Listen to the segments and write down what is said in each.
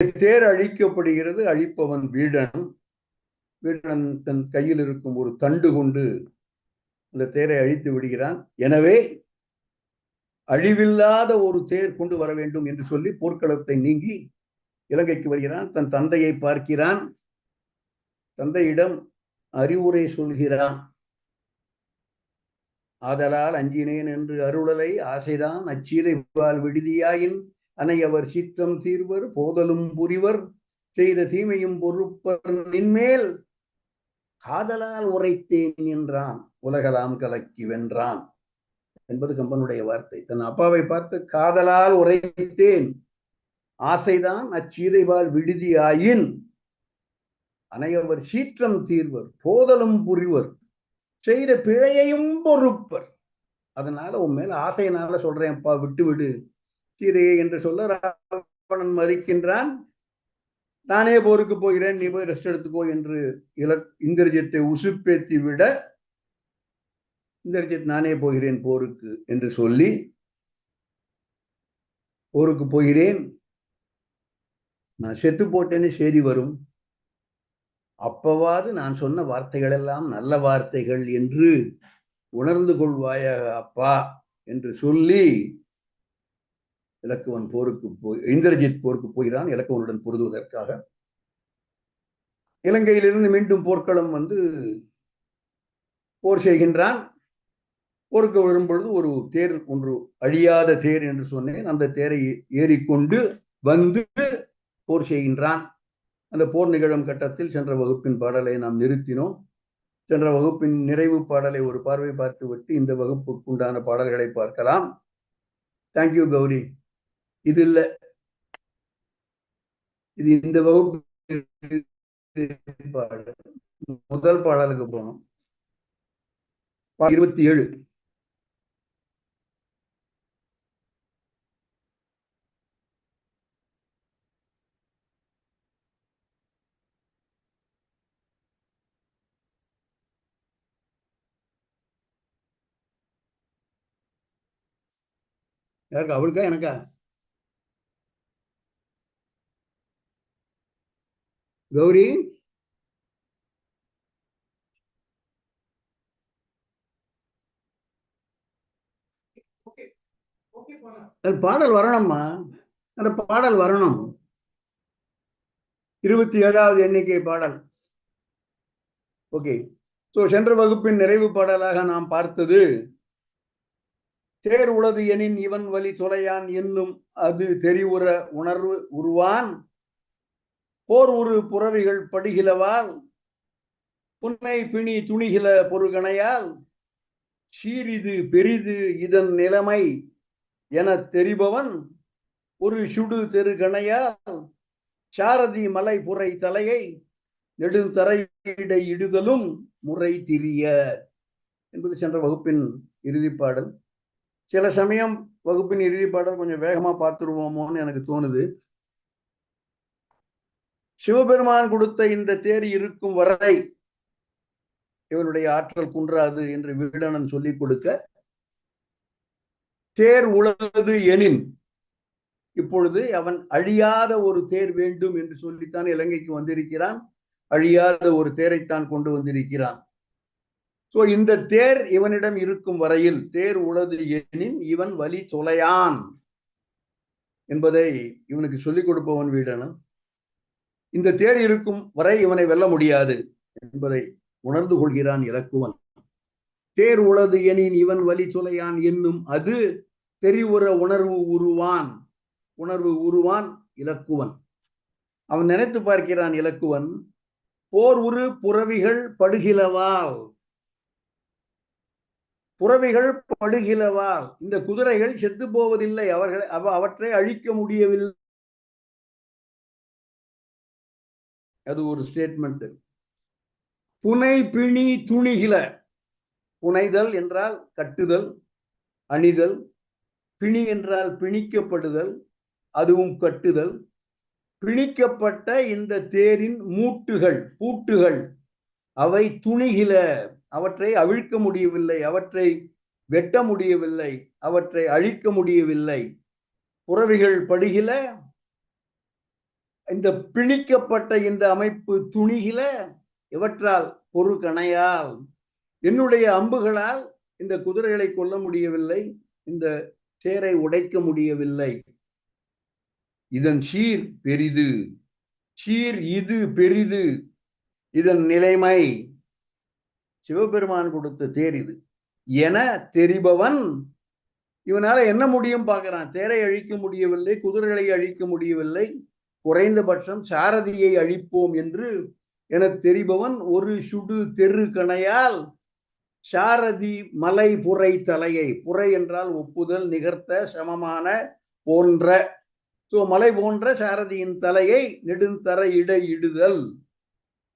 தேர் அழிக்கப்படுகிறது அழிப்பவன் வீடன். வீடன் தன் கையில் இருக்கும் ஒரு தண்டு கொண்டு அந்த தேரை அழித்து விடுகிறான். எனவே அழிவில்லாத ஒரு தேர் கொண்டு வர வேண்டும் என்று சொல்லி போர்க்களத்தை நீங்கி இலங்கைக்கு வருகிறான். தன் தந்தையை பார்க்கிறான். தந்தையிடம் அறிவுரை சொல்கிறான். ஆதலால் அஞ்சினேன் என்று அருளலை. ஆசைதான் அச்சீதை பால் விடுதியாயின் அனையவர் சித்தம் தீர்வர் போதலும் புரிவர் செய்த தீமையும் பொறுப்பர் நின்மேல் காதலால் உரைத்தேன் என்றான் உலகலாம் கலக்கி வென்றான் என்பது கம்பனுடைய வார்த்தை. தன் அப்பாவை பார்த்து காதலால் உரைத்தேன் ஆசைதான் அச்சீதைபால் விடுதியாயின் அனையவர் சீற்றம் தீர்வர் போதலும் புரிவர் செய்த பிழையையும் பொறுப்பர். அதனால உன் மேல ஆசையினால சொல்றேன்ப்பா விட்டு விடு சீதையை என்று சொல்ல ராவணன் மறிக்கின்றான். நானே போருக்கு போகிறேன் நீ போய் ரெஸ்ட் எடுத்துக்கோ என்று இல இந்திரஜித்தை உசுப்பேத்தி விட இந்திரஜித் நானே போகிறேன் போருக்கு என்று சொல்லி போருக்கு போகிறேன். நான் செத்து போட்டேன்னு செய்தி வரும். அப்பவாது நான் சொன்ன வார்த்தைகள் எல்லாம் நல்ல வார்த்தைகள் என்று உணர்ந்து கொள்வாய அப்பா என்று சொல்லி இலக்குவன் போருக்கு போய் இந்திரஜித் போருக்கு போகிறான் இலக்குவனுடன் பொருதுவதற்காக. இலங்கையிலிருந்து மீண்டும் போர்க்களம் வந்து போர் செய்கின்றான். போருக்கு வரும்பொழுது ஒரு தேர் ஒன்று அழியாத தேர் என்று சொன்னேன். அந்த தேரை ஏறிக்கொண்டு வந்து போர் செய்கின்றான். அந்த போர் நிகழும் கட்டத்தில் சென்ற வகுப்பின் பாடலை நாம் நிறுத்தினோம். சென்ற வகுப்பின் நிறைவு பாடலை ஒரு பார்வை பார்த்து விட்டு இந்த வகுப்புக்குண்டான பாடல்களை பார்க்கலாம். Thank you Gowri. இது இல்லை. இது இந்த வகுப்பு பாடல் முதல் பாடலுக்கு போனோம் இருபத்தி ஏழு யாருக்கு? அவளுக்கா? எனக்கா? கௌரி? பாடல் வரணும்மா. அந்த பாடல் வரணும். இருபத்தி ஏழாவது எண்ணிக்கை பாடல். ஓகே. ஸோ சென்ற வகுப்பின் நிறைவு பாடலாக நாம் பார்த்தது தேர் உளது எனின் இவன் வழி சுரையான் என்னும் அது தெரிவுற உணர்வு உருவான் போர் உரு புறவிகள் படுகிலவால் புன்னை பிணி துணிகில பொருகணையால் சீரிது பெரிது இதன் நிலைமை என தெரிபவன் ஒரு சுடு தெருகணையால் சாரதி மலை புரை தலையை நெடுந்தரையிடை இடுதலும் முறை திரிய. என்பது சென்ற வகுப்பின் இறுதிப்பாடல் சில சமயம் வகுப்பின் இறுதிப்பாடல் கொஞ்சம் வேகமாக பார்த்துருவோமோன்னு எனக்கு தோணுது. சிவபெருமான் கொடுத்த இந்த தேர் இருக்கும் வரை இவனுடைய ஆற்றல் குன்றாது என்று வீடனன் சொல்லிக் கொடுக்க தேர் உளது எனின் இப்பொழுது அவன் அழியாத ஒரு தேர் வேண்டும் என்று சொல்லித்தான் இலங்கைக்கு வந்திருக்கிறான் அழியாத ஒரு தேரைத்தான் கொண்டு வந்திருக்கிறான். சோ இந்த தேர் இவனிடம் இருக்கும் வரையில் தேர் உளது எனின் இவன் வலி தொலையான் என்பதை இவனுக்கு சொல்லிக் கொடுப்பவன் வீடனன். இந்த தேர் இருக்கும் வரை இவனை வெல்ல முடியாது என்பதை உணர்ந்து கொள்கிறான் இலக்குவன் தேர் உளது எனின் இவன் வழி சுலையான் என்னும் அது தெரிவுற உணர்வு உருவான். உணர்வு உருவான் இலக்குவன். அவன் நினைத்து பார்க்கிறான் இலக்குவன் போர் உரு புறவிகள் படுகிலவால். புறவிகள் படுகிலவால். இந்த குதிரைகள் செத்து போவதில்லை. அவர்கள் அவற்றை அழிக்க முடியவில்லை. அது ஒரு ஸ்டேட்மெண்ட் புனை பிணி துணிகில. புனைதல் என்றால் கட்டுதல் அணிதல். பிணி என்றால் பிணிக்கப்படுதல் அதுவும் கட்டுதல். பிணிக்கப்பட்ட இந்த தேரின் மூட்டுகள் பூட்டுகள் அவை துணிகில. அவற்றை அவிழ்க்க முடியவில்லை அவற்றை வெட்ட முடியவில்லை அவற்றை அழிக்க முடியவில்லை. புறவிகள் படுகில இந்த பிணிக்கப்பட்ட இந்த அமைப்பு துணிகில எவற்றால் பொறுக்கணையால் என்னுடைய அம்புகளால் இந்த குதிரைகளை கொல்ல முடியவில்லை இந்த தேரை உடைக்க முடியவில்லை. இதன் சீர் பெரிது சீர் இது பெரிது இதன் நிலைமை சிவபெருமான் கொடுத்த தேர் இது. என தெரிபவன் இவனால என்ன முடியும் பார்க்கறான்? தேரை அழிக்க முடியவில்லை குதிரைகளை அழிக்க முடியவில்லை குறைந்தபட்சம் சாரதியை அழிப்போம் என்று என தெரிபவன் ஒரு சுடு தெரு கணையால் சாரதி மலை புரை தலையை புரை என்றால் ஒப்புதல் நிகர்த்த சமமான போன்ற ஸோ மலை போன்ற சாரதியின் தலையை நெடுந்தர இடை இடுதல்.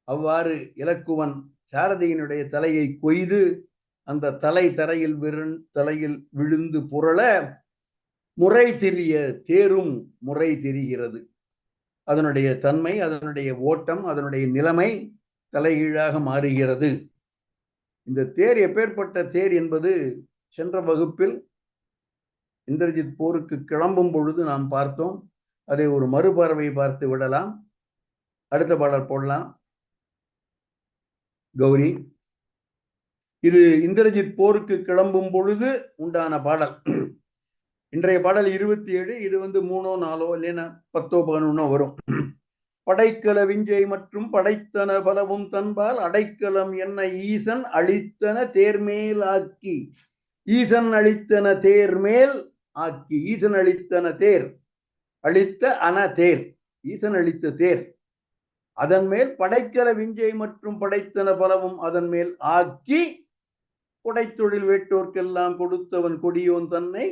அவ்வாறு இலக்குவன் சாரதியினுடைய தலையை கொய்து அந்த தலை தரையில் விருண் தலையில் விழுந்து புரள முறை தெரிய தேரும் முறை தெரிகிறது. அதனுடைய தன்மை அதனுடைய ஓட்டம் அதனுடைய நிலைமை தலைகீழாக மாறுகிறது. இந்த தேர் எப்பேற்பட்ட தேர் என்பது சென்ற வகுப்பில் இந்திரஜித் போருக்கு கிளம்பும் பொழுது நாம் பார்த்தோம். அதை ஒரு மறுபார்வை பார்த்து விடலாம். அடுத்த பாடல் போடலாம். கௌரி இது இந்திரஜித் போருக்கு கிளம்பும் பொழுது உண்டான பாடல். இன்றைய பாடல் இருபத்தி ஏழு. இது வந்து மூணோ நாலோ இல்லைன்னா பத்தோ பதினொன்னோ வரும். படைக்கல விஞ்சை மற்றும் படைத்தன பலவும் தன்பால் அடைக்கலம் என்ன ஈசன் அழித்தன தேர்மேல் ஆக்கி. ஈசன் அழித்தன தேர்மேல் ஆக்கி. ஈசன் அழித்தன தேர் அழித்த அன தேர் ஈசன் அழித்த தேர். அதன் மேல் படைக்கல விஞ்சை மற்றும் படைத்தன பலவும் அதன் மேல் ஆக்கி கொடைத்தொழில் வேட்டோர்க்கெல்லாம் கொடுத்தவன் கொடியோன் தன்னை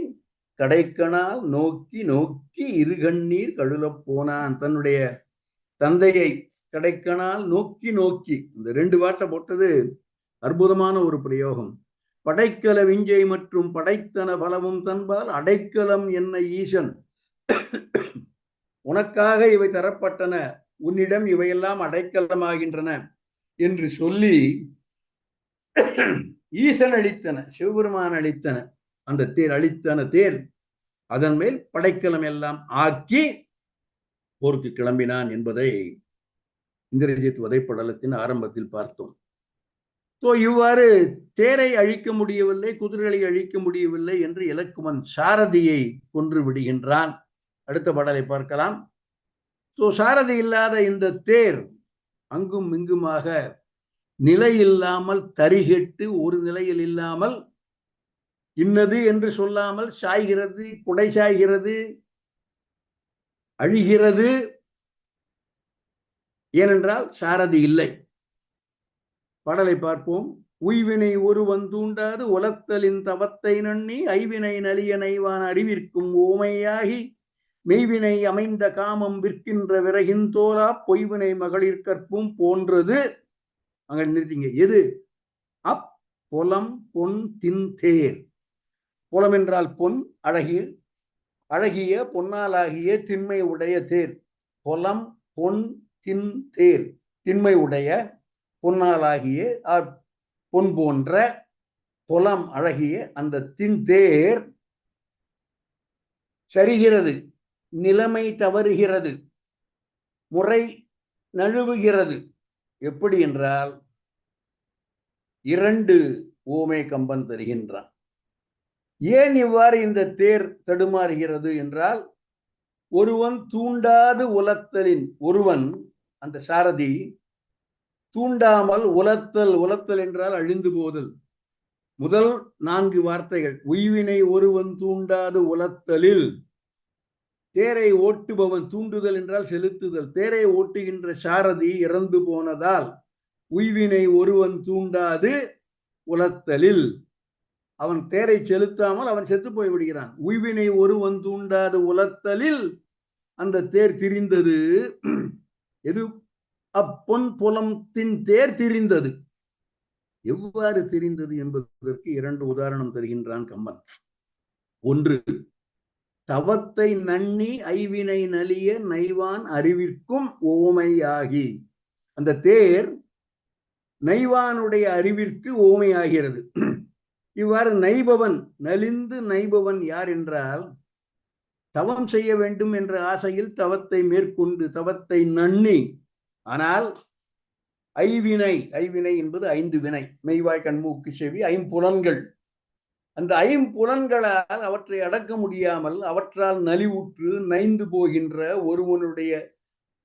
கடைக்கணால் நோக்கி நோக்கி இருகண்ணீர் கழுலப் போனான். தன்னுடைய தந்தையை கடைக்கணால் நோக்கி நோக்கி இந்த ரெண்டு வாட்டை போட்டது அற்புதமான ஒரு பிரயோகம். படைக்கல விஞ்சை மற்றும் படைத்தன பலமும் தன்பால் அடைக்கலம் என்ன ஈசன்? உனக்காக இவை தரப்பட்டன உன்னிடம் இவையெல்லாம் அடைக்கலமாகின்றன என்று சொல்லி ஈசன் அளித்தன சிவபெருமான் அளித்தன. அந்த தேர் அழித்தான தேர் அதன் மேல் படைக்கலம் எல்லாம் ஆக்கி போருக்கு கிளம்பினான் என்பதை இந்திரஜித் உதைப்படலத்தின் ஆரம்பத்தில் பார்த்தோம். ஸோ இவ்வாறு தேரை அழிக்க முடியவில்லை குதிரைகளை அழிக்க முடியவில்லை என்று இலக்குமன் சாரதியை கொன்று விடுகின்றான். அடுத்த பாடலை பார்க்கலாம். ஸோ சாரதி இல்லாத இந்த தேர் அங்கும் இங்குமாக நிலை இல்லாமல் தரிகெட்டு ஒரு நிலையில் இல்லாமல் இன்னது என்று சொல்லாமல் சாய்கிறது குடை சாய்கிறது அழிகிறது. ஏனென்றால் சாரதி இல்லை. பாடலை பார்ப்போம். உய்வினை ஒருவன் தூண்டாது உலத்தலின் தவத்தை நண்ணி ஐவினை நலிய நைவான் அறிவிற்கும் ஓமையாகி மெய்வினை அமைந்த காமம் விற்கின்ற விறகின் தோலா பொய்வினை மகளிர் கற்பும் போன்றது. அங்க நிறுத்திங்க. எது? அப் பொலம் பொன் தின் தேர். புலம் பொன் அழகிய அழகிய பொன்னாலாகிய திண்மை உடைய தேர். புலம் பொன் தின் தேர். திண்மை உடைய பொன்னாலாகிய பொன் போன்ற புலம் அழகிய அந்த தின் தேர் சரிகிறது நிலைமை தவறுகிறது முறை நழுவுகிறது. எப்படி என்றால் இரண்டு ஓமை கம்பன் தருகின்றான். ஏன் இவ்வாறு இந்த தேர் தடுமாறுகிறது என்றால் ஒருவன் தூண்டாது உலத்தலின் ஒருவன் அந்த சாரதி தூண்டாமல் உலத்தல் உலத்தல் என்றால் அழிந்து போதல். முதல் நான்கு வார்த்தைகள் உய்வினை ஒருவன் தூண்டாது உலத்தலில் தேரை ஓட்டுபவன் தூண்டுதல் என்றால் செலுத்துதல். தேரை ஓட்டுகின்ற சாரதி இறந்து போனதால் உய்வினை ஒருவன் தூண்டாது உலத்தலில் அவன் தேரை செலுத்தாமல் அவன் செத்து போய் விடுகிறான். உய்வினை ஒருவன் தூண்டாது உலத்தலில் அந்த தேர் திரிந்தது. எது? அப்பொன் புலத்தின் தேர் திரிந்தது. எவ்வாறு தெரிந்தது என்பதற்கு இரண்டு உதாரணம் தருகின்றான் கம்பன். ஒன்று தவத்தை நன்னி ஐவினை நலிய நைவான் அறிவிற்கும் ஓமையாகி. அந்த தேர் நைவானுடைய அறிவிற்கு ஓமையாகிறது. இவ்வாறு நைபவன் நலிந்து நைபவன் யார் என்றால் தவம் செய்ய வேண்டும் என்ற ஆசையில் தவத்தை மேற்கொண்டு தவத்தை நன்னி. ஆனால் ஐவினை ஐவினை என்பது ஐந்து வினை. மெய்வாய் கண்மூக்கு செவி ஐம்புலன்கள். அந்த ஐம்புலன்களால் அவற்றை அடக்க முடியாமல் அவற்றால் நலிவுற்று நைந்து போகின்ற ஒருவனுடைய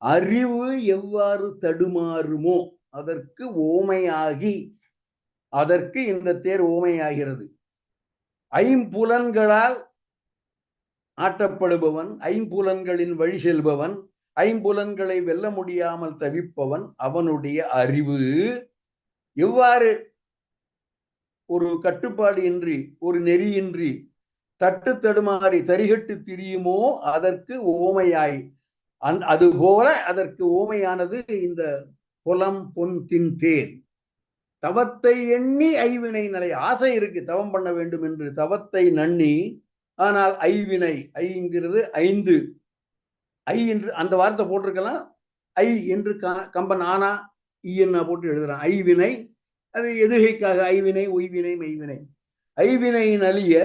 அறிவு எவ்வாறு தடுமாறுமோ அதற்கு ஓமையாகி அதற்கு இந்த தேர் ஓமையாகிறது. ஐம்புலன்களால் ஆட்டப்படுபவன் ஐம்புலன்களின் வழி செல்பவன் ஐம்புலன்களை வெல்ல முடியாமல் தவிப்பவன் அவனுடைய அறிவு. எவ்வாறு ஒரு கட்டுப்பாடு இன்றி ஒரு நெறியின்றி தட்டு தடுமாறி தரிகட்டு திரியுமோ அதற்கு ஓமையாய். அந் அது போல அதற்கு ஓமையானது இந்த புலம் பொன் தின் தேர். தவத்தை எண்ணி ஐவினை நிலை ஆசை இருக்கு. தவம் பண்ண வேண்டும் என்று தவத்தை நன்னி ஆனால் ஐவினை ஐங்கிறது ஐந்து. ஐ என்று அந்த வார்த்தை போட்டிருக்கலாம். ஐ என்று கம்பன் ஆனா ஈயன்னா போட்டு எழுதுறான். ஐவினை அது எதுகைக்காக? ஐவினை ஒய்வினை மெய்வினை. ஐவினையின் அழிய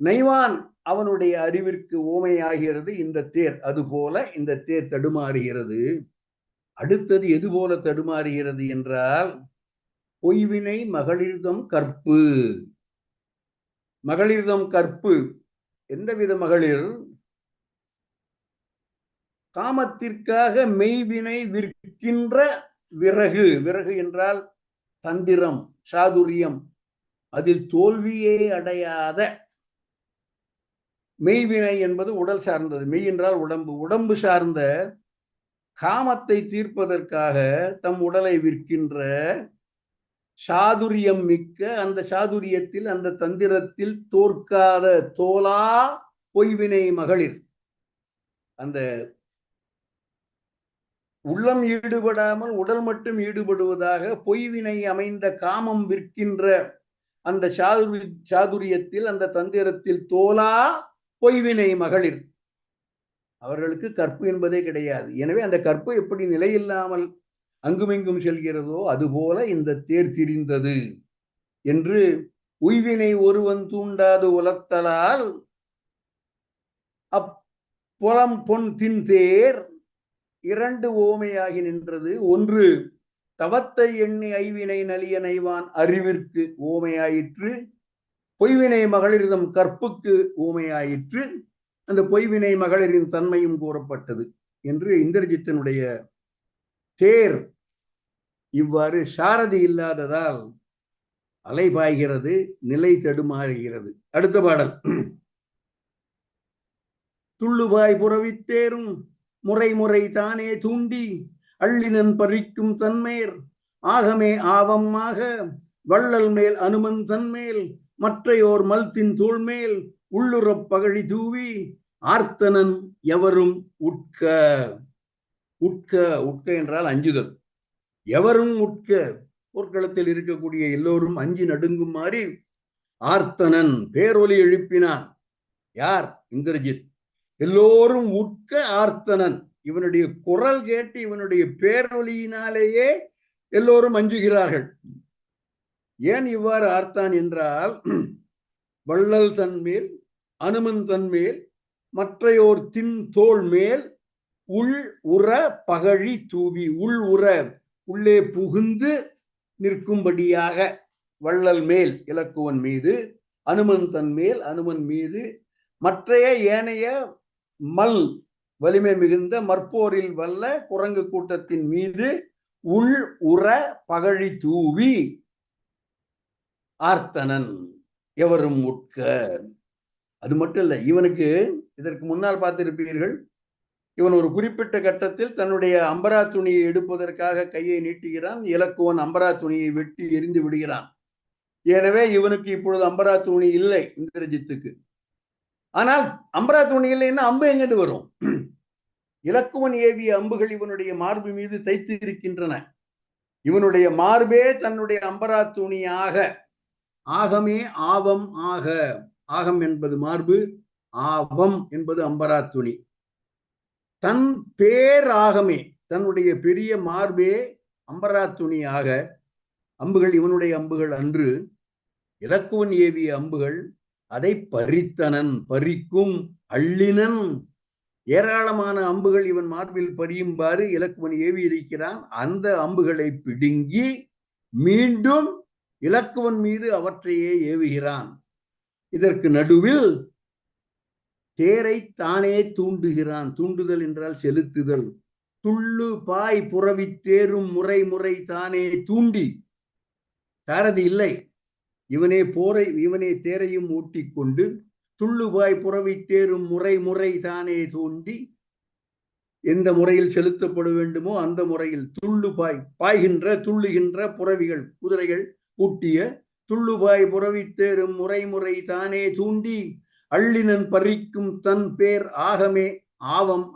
நைவான் அவனுடைய அறிவிற்கு ஓமையாகிறது இந்த தேர். அதுபோல இந்த தேர் தடுமாறுகிறது. அடுத்தது எது போல தடுமாறுகிறது என்றால் பொய்வினை மகளிர்தம் கற்பு. மகளிர்தம் கற்பு. எந்தவித மகளிர்? காமத்திற்காக மெய்வினை விற்கின்ற விறகு. விறகு என்றால் தந்திரம் சாதுரியம். அதில் தோல்வியே அடையாத மெய்வினை என்பது உடல் சார்ந்தது. மெய் என்றால் உடம்பு. உடம்பு சார்ந்த காமத்தை தீர்ப்பதற்காக தம் உடலை விற்கின்ற சாதுரியம் மிக்க அந்த சாதுரியத்தில் அந்த தந்திரத்தில் தோற்காத தோலா பொய்வினை மகளிர். அந்த உள்ளம் ஈடுபடாமல் உடல் மட்டும் ஈடுபடுவதாக பொய்வினை அமைந்த காமம் விற்கின்ற அந்த சாதுரி சாதுரியத்தில் அந்த தந்திரத்தில் தோலா பொய்வினை மகளிர். அவர்களுக்கு கற்பு என்பதே கிடையாது. எனவே அந்த கற்பு எப்படி நிலையில்லாமல் அங்குமிங்கும் செல்கிறதோ அதுபோல இந்த தேர் திரிந்தது என்று உய்வினை ஒருவன் தூண்டாது உலத்தலால் அப்புலம் பொன் தின் தேர் இரண்டு ஓமையாகி நின்றது. ஒன்று தவத்தை எண்ணி ஐவினை நலிய நைவான் அறிவிற்கு ஓமையாயிற்று. பொய்வினை மகளிரிடம் கற்புக்கு ஊமையாயிற்று அந்த பொய்வினை மகளிரின் தன்மையும் கூறப்பட்டது என்று இந்திரஜித்தனுடைய தேர். இவ்வாறு சாரதி இல்லாததால் அலைபாய்கிறது நிலை தடுமாறுகிறது. அடுத்த பாடல். துள்ளுபாய் புறவித்தேரும் முறை முறை தானே தூண்டி அள்ளினன் பறிக்கும் தன்மேர். ஆகமே ஆவமாக வள்ளல் மேல் அனுமன் தன்மேல் மற்றையோர் மல்த்தின் தோள்மேல் உள்ளுறப் பகழி தூவி ஆர்த்தனன் எவரும் உட்க உட்க உட்க என்றால் அஞ்சுதல். எவரும் உட்க போர்க்களத்தில் இருக்கக்கூடிய எல்லோரும் அஞ்சு நடுங்குமாறி ஆர்த்தனன் பேரொலி எழுப்பினான். யார்? இந்திரஜித். எல்லோரும் உட்க ஆர்த்தனன். இவனுடைய குரல் கேட்டு இவனுடைய பேரொலியினாலேயே எல்லோரும் அஞ்சுகிறார்கள். ஏன் இவ்வாறு ஆர்த்தான் என்றால் வள்ளல் தன்மேல் அனுமன் தன்மேல் மற்றையோர் தின் தோல் மேல் உள் உற பகழி தூவி உள் உற உள்ளே புகுந்து நிற்கும்படியாக வள்ளல் மேல் இலக்குவன் மீது அனுமன் தன் மேல் அனுமன் மீது மற்றைய ஏனைய மல் வலிமை மிகுந்த மற்போரில் வல்ல குரங்கு கூட்டத்தின் மீது உள் உற பகழி தூவி ஆர்த்தனன் எவரும் உட்க. அது மட்டும் இல்லை இவனுக்கு இதற்கு முன்னால் பார்த்திருப்பீர்கள் இவன் ஒரு குறிப்பிட்ட கட்டத்தில் தன்னுடைய அம்பரா துணியை எடுப்பதற்காக கையை நீட்டுகிறான் இலக்குவன் அம்பரா துணியை வெட்டி எரிந்து விடுகிறான். எனவே இவனுக்கு இப்பொழுது அம்பரா துணி இல்லை இந்திரஜித்துக்கு. ஆனால் அம்பரா துணி இல்லைன்னா அம்பு எங்கிட்டு வரும்? இலக்குவன் ஏவிய அம்புகள் இவனுடைய மார்பு மீது தைத்து இருக்கின்றன. இவனுடைய மார்பே தன்னுடைய அம்பரா துணியாக ஆகமே ஆவம் ஆக. ஆகம் என்பது மார்பு ஆவம் என்பது அம்பரா துணி. தன் பேராகமே தன்னுடைய பெரிய மார்பே அம்பரா துணியாக அம்புகள் இவனுடைய அம்புகள் அன்று இலக்குவன் ஏவிய அம்புகள் அதை பறித்தனன் பறிக்கும் அள்ளினன். ஏராளமான அம்புகள் இவன் மார்பில் படியும்பாறு இலக்குவன் ஏவி இருக்கிறான் அந்த அம்புகளை பிடுங்கி மீண்டும் இலக்குவன் மீது அவற்றையே ஏவுகிறான். இதற்கு நடுவில் தேரை தானே தூண்டுகிறான். தூண்டுதல் என்றால் செலுத்துதல். துள்ளு பாய் புறவி தேரும் முறை முறை தானே தூண்டி. சாரதி இல்லை. இவனே போரை இவனே தேரையும் ஓட்டிக்கொண்டு துள்ளுபாய் புறவி தேரும் முறை முறை தானே தூண்டி. எந்த முறையில் செலுத்தப்பட வேண்டுமோ அந்த முறையில் துள்ளு பாய் பாய்கின்ற துள்ளுகின்ற புறவிகள் குதிரைகள் ஊட்டிய துள்ளுபாய் புறவி தேரும் முறை முறை தானே தூண்டி. அள்ளினன் பறிக்கும் தன் பேர் ஆகமே ஆவம்